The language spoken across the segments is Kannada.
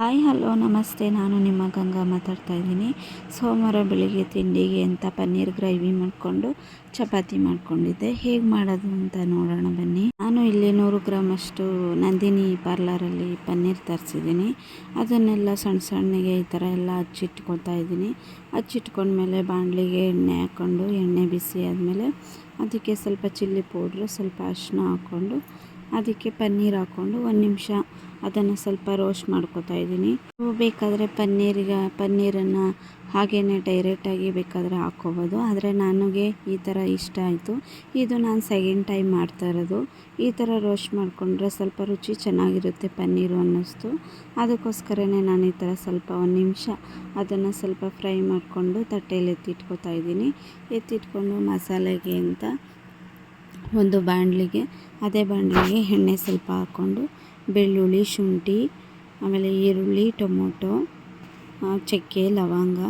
ಹಾಯ್, ಹಲೋ, ನಮಸ್ತೆ. ನಾನು ನಿಮ್ಮ ಗಂಗಾ ಮಾತಾಡ್ತಾ ಇದ್ದೀನಿ. ಸೋಮವಾರ ಬೆಳಿಗ್ಗೆ ತಿಂಡಿಗೆ ಅಂತ ಪನ್ನೀರ್ ಗ್ರೇವಿ ಮಾಡಿಕೊಂಡು ಚಪಾತಿ ಮಾಡಿಕೊಂಡಿದ್ದೆ. ಹೇಗೆ ಮಾಡೋದು ಅಂತ ನೋಡೋಣ ಬನ್ನಿ. ನಾನು ಇಲ್ಲಿ ನೂರು ಗ್ರಾಮ್ ಅಷ್ಟು ನಂದಿನಿ ಪಾರ್ಲರಲ್ಲಿ ಪನ್ನೀರ್ ತರಿಸಿದ್ದೀನಿ. ಅದನ್ನೆಲ್ಲ ಸಣ್ಣ ಸಣ್ಣಗೆ ಈ ಥರ ಎಲ್ಲ ಹಚ್ಚಿಟ್ಕೊಳ್ತಾ ಇದ್ದೀನಿ. ಹಚ್ಚಿಟ್ಕೊಂಡ್ಮೇಲೆ ಬಾಣಲಿಗೆ ಎಣ್ಣೆ ಹಾಕ್ಕೊಂಡು, ಎಣ್ಣೆ ಬಿಸಿ ಆದಮೇಲೆ ಅದಕ್ಕೆ ಸ್ವಲ್ಪ ಚಿಲ್ಲಿ ಪೌಡ್ರು, ಸ್ವಲ್ಪ ಅರಿಶಿನ ಹಾಕ್ಕೊಂಡು ಅದಕ್ಕೆ ಪನ್ನೀರ್ ಹಾಕ್ಕೊಂಡು ಒಂದು ನಿಮಿಷ ಅದನ್ನು ಸ್ವಲ್ಪ ರೋಸ್ಟ್ ಮಾಡ್ಕೊತಾ ಇದ್ದೀನಿ. ಬೇಕಾದರೆ ಪನ್ನೀರಿಗೆ, ಪನ್ನೀರನ್ನು ಹಾಗೇ ಡೈರೆಕ್ಟಾಗಿ ಬೇಕಾದರೆ ಹಾಕ್ಕೋಬೋದು. ಆದರೆ ನನಗೆ ಈ ಥರ ಇಷ್ಟ ಆಯಿತು. ಇದು ನಾನು ಸೆಕೆಂಡ್ ಟೈಮ್ ಮಾಡ್ತಾ ಇರೋದು. ಈ ಥರ ರೋಸ್ಟ್ ಮಾಡಿಕೊಂಡ್ರೆ ಸ್ವಲ್ಪ ರುಚಿ ಚೆನ್ನಾಗಿರುತ್ತೆ ಪನ್ನೀರು ಅನ್ನಿಸ್ತು ಅದಕ್ಕೋಸ್ಕರನೇ ನಾನು ಈ ಥರ ಸ್ವಲ್ಪ ಒಂದು ನಿಮಿಷ ಅದನ್ನು ಸ್ವಲ್ಪ ಫ್ರೈ ಮಾಡಿಕೊಂಡು ತಟ್ಟೆಯಲ್ಲಿ ಎತ್ತಿಟ್ಕೋತಾ ಇದ್ದೀನಿ. ಎತ್ತಿಟ್ಕೊಂಡು ಮಸಾಲೆಗೆ ಅಂತ ಒಂದು ಬಾಣಲಿಗೆ ಅದೇ ಬಾಣಲಿಗೆ ಎಣ್ಣೆ ಸ್ವಲ್ಪ ಹಾಕ್ಕೊಂಡು ಬೆಳ್ಳುಳ್ಳಿ ಶುಂಠಿ ಆಮೇಲೆ ಈರುಳ್ಳಿ ಟೊಮೊಟೊ ಚಕ್ಕೆ ಲವಂಗ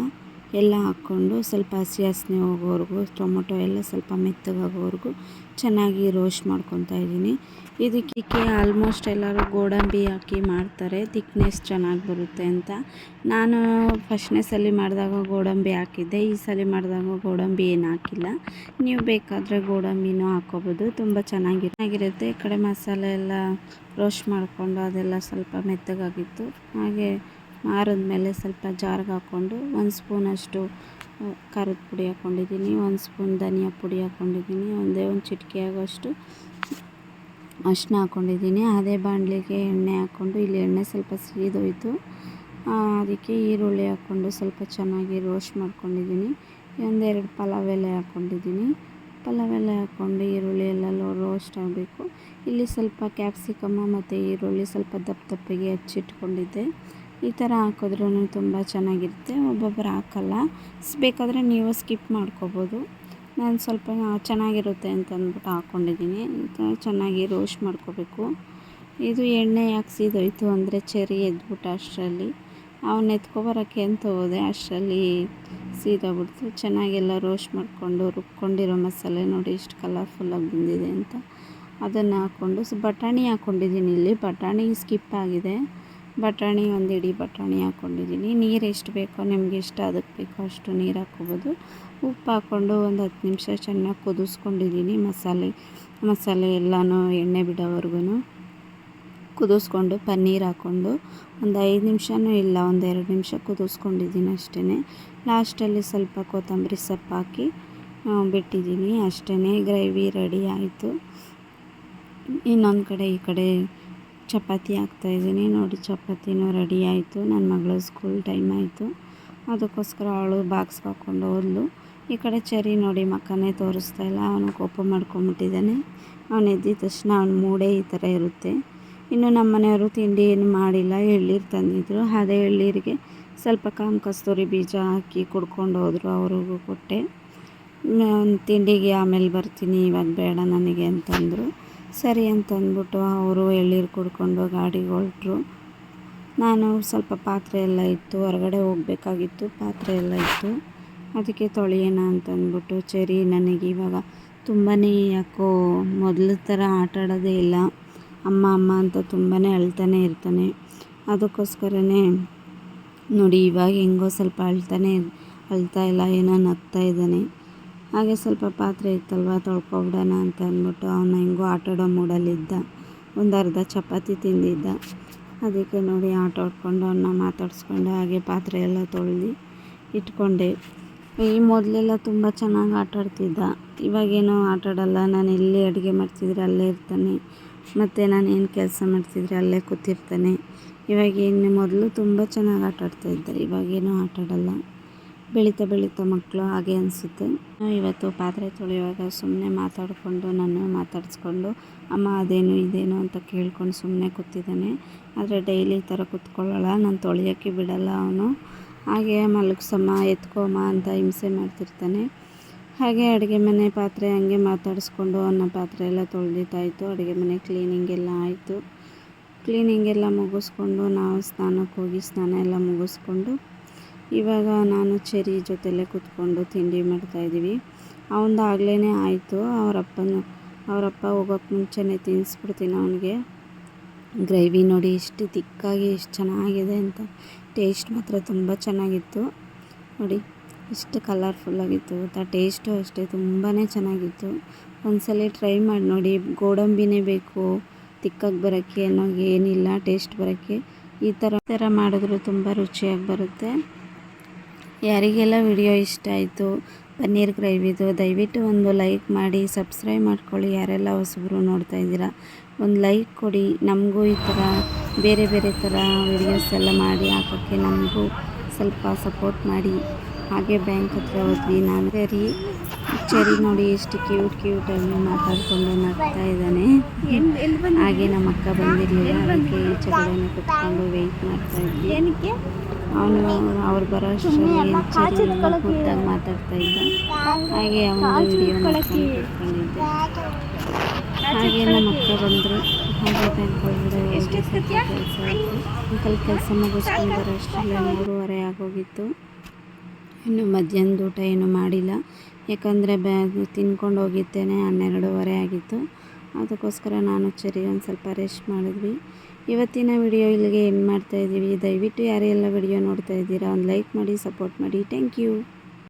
ಎಲ್ಲ ಹಾಕ್ಕೊಂಡು ಸ್ವಲ್ಪ ಹಸಿ ವಾಸನೆ ಹೋಗೋವರೆಗೂ, ಟೊಮೊಟೊ ಎಲ್ಲ ಸ್ವಲ್ಪ ಮೆತ್ತಗಾಗೋವರೆಗೂ ಚೆನ್ನಾಗಿ ರೋಸ್ಟ್ ಮಾಡ್ಕೊತಾ ಇದ್ದೀನಿ. ಇದಕ್ಕೆ ಆಲ್ಮೋಸ್ಟ್ ಎಲ್ಲರೂ ಗೋಡಂಬಿ ಹಾಕಿ ಮಾಡ್ತಾರೆ. ತಿಕ್ನೆಸ್ ಚೆನ್ನಾಗಿ ಬರುತ್ತೆ ಅಂತ. ನಾನು ಫಸ್ಟ್ನೇ ಸಲ ಮಾಡಿದಾಗ ಗೋಡಂಬಿ ಹಾಕಿದ್ದೆ. ಈ ಸಲ ಮಾಡಿದಾಗ ಗೋಡಂಬಿ ಏನು ಹಾಕಿಲ್ಲ. ನೀವು ಬೇಕಾದರೆ ಗೋಡಂಬಿನೂ ಹಾಕೋಬೋದು. ತುಂಬ ಚೆನ್ನಾಗಿ ಚೆನ್ನಾಗಿರುತ್ತೆ. ಈ ಕಡೆ ಮಸಾಲೆ ಎಲ್ಲ ರೋಸ್ಟ್ ಮಾಡಿಕೊಂಡು ಅದೆಲ್ಲ ಸ್ವಲ್ಪ ಮೆತ್ತಗಾಗಿತ್ತು. ಹಾಗೆ ಆರಿದ್ಮೇಲೆ ಸ್ವಲ್ಪ ಜಾರ್ಗೆ ಹಾಕ್ಕೊಂಡು ಒಂದು ಸ್ಪೂನಷ್ಟು ಖಾರದ ಪುಡಿ ಹಾಕ್ಕೊಂಡಿದ್ದೀನಿ, ಒಂದು ಸ್ಪೂನ್ ಧನಿಯಾ ಪುಡಿ ಹಾಕ್ಕೊಂಡಿದ್ದೀನಿ, ಒಂದೇ ಒಂದು ಚಿಟಿಕೆ ಆಗೋಷ್ಟು ಅಷ್ಟನ್ನ ಹಾಕ್ಕೊಂಡಿದ್ದೀನಿ. ಅದೇ ಬಾಣಲಿಗೆ ಎಣ್ಣೆ ಹಾಕ್ಕೊಂಡು ಇಲ್ಲಿ ಎಣ್ಣೆ ಸ್ವಲ್ಪ ಸೀದೋಯ್ತು ಅದಕ್ಕೆ ಈರುಳ್ಳಿ ಹಾಕ್ಕೊಂಡು ಸ್ವಲ್ಪ ಚೆನ್ನಾಗಿ ರೋಸ್ಟ್ ಮಾಡ್ಕೊಂಡಿದ್ದೀನಿ. ಒಂದೆರಡು ಪಲಾವ್ ಎಲೆ ಹಾಕ್ಕೊಂಡಿದ್ದೀನಿ. ಪಲಾವ್ ಎಲೆ ಹಾಕ್ಕೊಂಡು ಈರುಳ್ಳಿ ಎಲ್ಲ ರೋಸ್ಟ್ ಆಗಬೇಕು. ಇಲ್ಲಿ ಸ್ವಲ್ಪ ಕ್ಯಾಪ್ಸಿಕಮ್ಮ ಮತ್ತು ಈರುಳ್ಳಿ ಸ್ವಲ್ಪ ದಪ್ಪ ದಪ್ಪಗೆ ಹಚ್ಚಿಟ್ಕೊಂಡಿದ್ದೆ. ಈ ಥರ ಹಾಕಿದ್ರೂ ತುಂಬ ಚೆನ್ನಾಗಿರುತ್ತೆ, ಒಬ್ಬೊಬ್ಬರು ಹಾಕಲ್ಲ. ಬೇಕಾದರೆ ನೀವು ಸ್ಕಿಪ್ ಮಾಡ್ಕೋಬೋದು. ನಾನು ಸ್ವಲ್ಪ ಚೆನ್ನಾಗಿರುತ್ತೆ ಅಂತ ಅಂದ್ಬಿಟ್ಟು ಹಾಕ್ಕೊಂಡಿದ್ದೀನಿ ಚೆನ್ನಾಗಿ ರೋಸ್ಟ್ ಮಾಡ್ಕೋಬೇಕು. ಇದು ಎಣ್ಣೆ ಹಾಕ್ಸಿದೋಯ್ತು ಸೀದೋಯ್ತು ಅಂದರೆ ಚೆರಿ ಎದ್ಬಿಟ್ಟು ಅಷ್ಟರಲ್ಲಿ. ಅವನ್ನ ಎತ್ಕೊಬರೋಕ್ಕೆ ಅಂತ ಹೋದೆ, ಅಷ್ಟರಲ್ಲಿ ಸೀದೋಗ್ಬಿಡ್ತು. ಚೆನ್ನಾಗೆಲ್ಲ ರೋಸ್ಟ್ ಮಾಡಿಕೊಂಡು ರುಬ್ಕೊಂಡಿರೋ ಮಸಾಲೆ ನೋಡಿ ಇಷ್ಟು ಕಲರ್ಫುಲ್ಲಾಗಿ ಬಂದಿದೆ ಅಂತ. ಅದನ್ನು ಹಾಕ್ಕೊಂಡು ಬಟಾಣಿ ಹಾಕ್ಕೊಂಡಿದ್ದೀನಿ ಇಲ್ಲಿ. ಬಟಾಣಿ ಸ್ಕಿಪ್ ಆಗಿದೆ. ಬಟಾಣಿ, ಒಂದು ಇಡೀ ಬಟಾಣಿ ಹಾಕ್ಕೊಂಡಿದ್ದೀನಿ ನೀರು ಎಷ್ಟು ಬೇಕೋ, ನಿಮ್ಗೆ ಎಷ್ಟು ಅದಕ್ಕೆ ಬೇಕೋ ಅಷ್ಟು ನೀರು ಹಾಕ್ಕೋಬೋದು. ಉಪ್ಪು ಹಾಕ್ಕೊಂಡು ಒಂದು ಹತ್ತು ನಿಮಿಷ ಚೆನ್ನಾಗಿ ಕುದಿಸ್ಕೊಂಡಿದ್ದೀನಿ ಮಸಾಲೆ. ಮಸಾಲೆ ಎಲ್ಲನೂ ಎಣ್ಣೆ ಬಿಡೋವರೆಗೂ ಕುದಿಸ್ಕೊಂಡು ಪನ್ನೀರ್ ಹಾಕ್ಕೊಂಡು ಒಂದು ಐದು ನಿಮಿಷನೂ ಇಲ್ಲ, ಒಂದು ಎರಡು ನಿಮಿಷ ಕುದಿಸ್ಕೊಂಡಿದ್ದೀನಿ ಅಷ್ಟೇ ಲಾಸ್ಟಲ್ಲಿ ಸ್ವಲ್ಪ ಕೊತ್ತಂಬರಿ ಸೊಪ್ಪು ಹಾಕಿ ಬಿಟ್ಟಿದ್ದೀನಿ ಅಷ್ಟೇ ಗ್ರೇವಿ ರೆಡಿ ಆಯಿತು. ಇನ್ನೊಂದು ಕಡೆ ಈ ಕಡೆ ಚಪಾತಿ ಹಾಕ್ತಾಯಿದ್ದೀನಿ ನೋಡಿ, ಚಪಾತಿನೂ ರೆಡಿ ಆಯಿತು. ನನ್ನ ಮಗಳು ಸ್ಕೂಲ್ ಟೈಮ್ ಆಯಿತು. ಅದಕ್ಕೋಸ್ಕರ ಅವಳು ಬಾಕ್ಸ್ ಹಾಕ್ಕೊಂಡು ಹೋದ್ಲು. ಈ ಕಡೆ ಚರಿ ನೋಡಿ ಮಕ್ಕನೇ ತೋರಿಸ್ತಾ ಇಲ್ಲ. ಅವನು ಕೋಪ ಮಾಡ್ಕೊಂಬಿಟ್ಟಿದ್ದಾನೆ ಅವನು ಎದ್ದಿದ ತಕ್ಷಣ ಅವನು ಮೂಡೇ ಈ ಥರ ಇರುತ್ತೆ. ಇನ್ನು ನಮ್ಮ ಮನೆಯವರು ತಿಂಡಿ ಏನು ಮಾಡಿಲ್ಲ. ಎಳ್ಳೀರು ತಂದಿದ್ರು. ಅದೇ ಎಳ್ಳೀರಿಗೆ ಸ್ವಲ್ಪ ಕಾಮ್ ಕಸ್ತೂರಿ ಬೀಜ ಹಾಕಿ ಕುಡ್ಕೊಂಡು ಹೋದರು. ಅವ್ರಿಗೂ ಕೊಟ್ಟೆ. ತಿಂಡಿಗೆ ಆಮೇಲೆ ಬರ್ತೀನಿ. ಇವಾಗ ಬೇಡ ನನಗೆ ಅಂತಂದರು. ಸರಿ ಅಂತ ಅಂದ್ಬಿಟ್ಟು ಅವರು ಎಳ್ಳೀರು ಕುಡ್ಕೊಂಡು ಗಾಡಿಗೆ ಹೊರಟ್ರು ನಾನು ಸ್ವಲ್ಪ ಪಾತ್ರೆ ಎಲ್ಲ ಇತ್ತು, ಹೊರಗಡೆ ಹೋಗಬೇಕಾಗಿತ್ತು, ಪಾತ್ರೆ ಎಲ್ಲ ಇತ್ತು. ಅದಕ್ಕೆ ತೊಳೆಯೋಣ ಅಂತ ಅಂದ್ಬಿಟ್ಟು ಸರಿ, ನನಗೆ ಇವಾಗ ತುಂಬಾ ಯಾಕೋ ಮೊದಲ ಥರ ಆಟ ಆಡೋದೇ ಇಲ್ಲ. ಅಮ್ಮ ಅಮ್ಮ ಅಂತ ತುಂಬಾ ಅಳ್ತಾನೆ ಇರ್ತಾನೆ. ಅದಕ್ಕೋಸ್ಕರನೇ ನೋಡಿ, ಇವಾಗ ಹೆಂಗೋ ಸ್ವಲ್ಪ ಅಳ್ತಾನೆ, ಅಳ್ತಾ ಇಲ್ಲ, ಏನೋ ನಗ್ತಾ ಇದ್ದಾನೆ. ಹಾಗೆ ಸ್ವಲ್ಪ ಪಾತ್ರೆ ಇತ್ತಲ್ವ, ತೊಳ್ಕೊಬಿಡೋಣ ಅಂತ ಅಂದ್ಬಿಟ್ಟು ಅವನು ಹೆಂಗೋ ಆಟಾಡೋ ಮೂಡಲ್ಲಿದ್ದ ಒಂದು ಅರ್ಧ ಚಪಾತಿ ತಿಂದಿದ್ದ. ಅದಕ್ಕೆ ನೋಡಿ ಆಟ ಆಡ್ಕೊಂಡು ಅವನ್ನ ಮಾತಾಡಿಸ್ಕೊಂಡು ಹಾಗೆ ಪಾತ್ರೆ ಎಲ್ಲ ತೊಳೆದು ಇಟ್ಕೊಂಡೆ. ಈ ಮೊದಲೆಲ್ಲ ತುಂಬ ಚೆನ್ನಾಗಿ ಆಟಾಡ್ತಿದ್ದ ಇವಾಗೇನೋ ಆಟ ಆಡಲ್ಲ, ನಾನು ಎಲ್ಲಿ ಅಡುಗೆ ಮಾಡ್ತಿದ್ರೆ ಅಲ್ಲೇ ಇರ್ತಾನೆ. ಮತ್ತು ನಾನು ಏನು ಕೆಲಸ ಮಾಡ್ತಿದ್ರೆ ಅಲ್ಲೇ ಕೂತಿರ್ತಾನೆ. ಇವಾಗ ಇನ್ನು ಮೊದಲು ತುಂಬ ಚೆನ್ನಾಗಿ ಆಟಾಡ್ತಾ ಆಡ್ತಾಯಿದ್ದ ಇವಾಗೇನು ಆಟ ಆಡಲ್ಲ. ಬೆಳೀತಾ ಬೆಳೀತಾ ಮಕ್ಕಳು ಹಾಗೆ ಅನಿಸುತ್ತೆ. ಇವತ್ತು ಪಾತ್ರೆ ತೊಳೆಯುವಾಗ ಸುಮ್ಮನೆ ಮಾತಾಡಿಕೊಂಡು ನಾನು ಮಾತಾಡಿಸ್ಕೊಂಡು, ಅಮ್ಮ, ಅದೇನು, ಇದೇನು ಅಂತ ಕೇಳ್ಕೊಂಡು ಸುಮ್ಮನೆ ಕೂತಿದ್ದಾನೆ. ಆದರೆ ಡೈಲಿ ಈ ಥರ ಕೂತ್ಕೊಳ್ಳಲ್ಲ, ನಾನು ತೊಳೆಯೋಕ್ಕೆ ಬಿಡಲ್ಲ ಅವನು. ಹಾಗೆ ಮಲಗಿಸಮ್ಮ, ಎತ್ಕೊಮ್ಮ ಅಂತ ಹಿಂಸೆ ಮಾಡ್ತಿರ್ತಾನೆ. ಹಾಗೆ ಅಡುಗೆ ಮನೆ ಪಾತ್ರೆ ಹಂಗೆ ಮಾತಾಡಿಸ್ಕೊಂಡು ಅನ್ನ ಪಾತ್ರೆ ಎಲ್ಲ ತೊಳೆದಿದ್ದಾಯಿತು ಅಡುಗೆ ಮನೆ ಕ್ಲೀನಿಂಗ್ ಎಲ್ಲ ಆಯಿತು. ಕ್ಲೀನಿಂಗ್ ಎಲ್ಲ ಮುಗಿಸ್ಕೊಂಡು ನಾವು ಸ್ನಾನಕ್ಕೆ ಹೋಗಿ ಸ್ನಾನ ಎಲ್ಲ ಮುಗಿಸ್ಕೊಂಡು ಇವಾಗ ನಾನು ಚೆರಿ ಜೊತೆಲೇ ಕೂತ್ಕೊಂಡು ತಿಂಡಿ ಮಾಡ್ತಾಯಿದ್ದೀವಿ ಅವನದು ಆಗ್ಲೇ ಆಯಿತು, ಅವರಪ್ಪನ, ಅವರಪ್ಪ ಹೋಗೋಕ್ಕೆ ಮುಂಚೆನೇ ತಿನ್ನಿಸ್ಬಿಡ್ತೀನಿ ಅವನಿಗೆ. ಗ್ರೇವಿ ನೋಡಿ ಇಷ್ಟು ತಿಕ್ಕಾಗಿ ಎಷ್ಟು ಚೆನ್ನಾಗಿದೆ ಅಂತ ಟೇಸ್ಟ್ ಮಾತ್ರ ತುಂಬ ಚೆನ್ನಾಗಿತ್ತು. ನೋಡಿ, ಇಷ್ಟು ಕಲರ್ಫುಲ್ಲಾಗಿತ್ತು ಆ ಟೇಸ್ಟು ಅಷ್ಟೇ ತುಂಬಾ ಚೆನ್ನಾಗಿತ್ತು. ಒಂದ್ಸಲ ಟ್ರೈ ಮಾಡಿ ನೋಡಿ, ಗೋಡಂಬಿನೇ ಬೇಕು, ತಿಕ್ಕಾಗಿ ಬರೋಕ್ಕೆ ಅನ್ನೋ ಏನಿಲ್ಲ, ಟೇಸ್ಟ್ ಬರೋಕ್ಕೆ. ಈ ಥರ ಥರ ಮಾಡಿದ್ರು ತುಂಬ ರುಚಿಯಾಗಿ ಬರುತ್ತೆ. ಯಾರಿಗೆಲ್ಲ ವಿಡಿಯೋ ಇಷ್ಟ ಆಯಿತು, ಪನ್ನೀರ್ ಗ್ರೇವಿದು, ದಯವಿಟ್ಟು ಒಂದು ಲೈಕ್ ಮಾಡಿ, ಸಬ್ಸ್ಕ್ರೈಬ್ ಮಾಡ್ಕೊಳ್ಳಿ. ಯಾರೆಲ್ಲ ಹೊಸಬ್ರು ನೋಡ್ತಾ ಇದ್ದೀರಾ, ಒಂದು ಲೈಕ್ ಕೊಡಿ. ನಮಗೂ ಈ ಥರ ಬೇರೆ ಬೇರೆ ಥರ ವಿಡಿಯೋಸ್ ಎಲ್ಲ ಮಾಡಿ, ಹಾಕೋಕ್ಕೆ ನಮಗೂ ಸ್ವಲ್ಪ ಸಪೋರ್ಟ್ ಮಾಡಿ. ಹಾಗೆ ಬ್ಯಾಂಕ್ ಹತ್ರ ಹೋದ್ವಿ. ನಾನು ಸರಿ. ಚರಿ ನೋಡಿ ಎಷ್ಟು ಕ್ಯೂಟ್ ಕ್ಯೂಟಾಗಿ ಮಾತಾಡ್ಕೊಂಡು ನಗ್ತಾ ಇದ್ದಾನೆ. ಹಾಗೆ ನಮ್ಮ ಅಕ್ಕ ಬಂದಿರಲಿಲ್ಲ ಅದಕ್ಕೆ ಈ ಕುತ್ಕೊಂಡು ವೆಯ್ಟ್ ಮಾಡ್ತಾ ಇದ್ವಿ ಅವನು ಅವ್ರು ಬರೋ ಅಷ್ಟರಲ್ಲಿ ಮುದ್ದಾಗಿ ಮಾತಾಡ್ತಾ ಇದ್ದ. ಹಾಗೆ ಅವನ ಹಾಗೆ ನಮ್ಮ ಅಕ್ಕ ಬಂದರು. ಹಾಗೆ ಕೆಲಸ ಅಂಕಲ್ ಕೆಲಸ ಮುಗಿಸ್ಕೊಂಡು ಬರೋ ಅಷ್ಟರಲ್ಲಿ ಮೂರುವರೆ ಆಗೋಗಿತ್ತು. ಇನ್ನು ಮಧ್ಯಾಹ್ನದ ಊಟ ಏನು ಮಾಡಿಲ್ಲ. ಯಾಕಂದರೆ ಬ್ಯಾಗ್ ತಿನ್ಕೊಂಡು ಹೋಗಿದ್ದೇನೆ, ಹನ್ನೆರಡೂವರೆ ಆಗಿತ್ತು. ಅದಕ್ಕೋಸ್ಕರ ನಾನು ಚರಿ ಒಂದು ಸ್ವಲ್ಪ ರೆಸ್ಟ್ ಮಾಡಿದ್ವಿ. ಇವತ್ತಿನ ವಿಡಿಯೋ ಇಲ್ಲಿಗೆ ಏನು ಮಾಡ್ತಾಯಿದ್ದೀವಿ ದಯವಿಟ್ಟು ಯಾರೆಲ್ಲ ವಿಡಿಯೋ ನೋಡ್ತಾ ಇದ್ದೀರಾ, ಒಂದು ಲೈಕ್ ಮಾಡಿ ಸಪೋರ್ಟ್ ಮಾಡಿ. Thank you